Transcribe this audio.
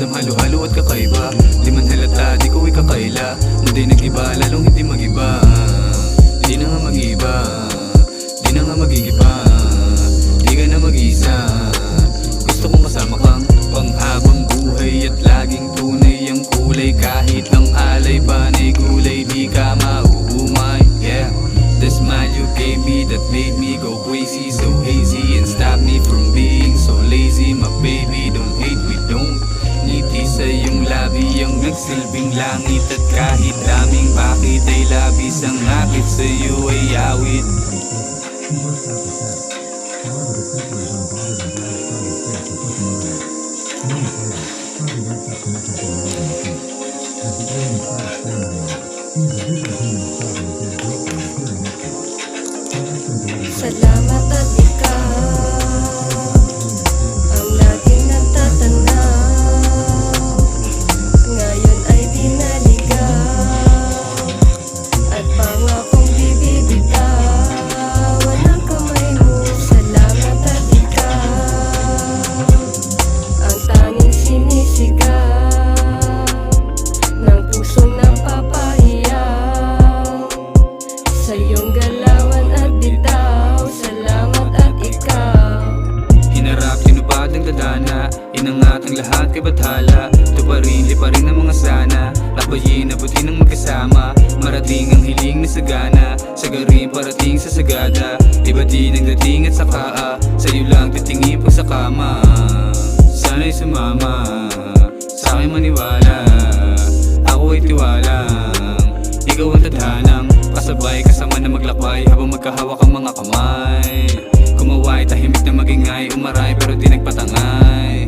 Ramdam halo-halo at kakaiba. Di man halata, di ko ikakaila. Nadinig iba, lalong hindi magiba. Nagsilbing langit At kahit daming bakit ay labis ang akit sa iyo ay awit. Salamat at ikaw ang lahat kay Bathala. Tuparin, liparin ang mga sana. Lakbayin, abutin ang magkasama. Marating ang hiling na sagana. Sagarin, parating sa sagada. Iba din ang dating at sakaa Sa'yo lang titingin pag sa kama. Sana'y sumama. Sa akin maniwala. Ako ay tiwalang Ikaw ang tadhanang Kasabay, kasama na maglakbay. Habang magkahawak ang mga kamay. Kumaway, tahimik na magingay. Umaray pero di nagpatangay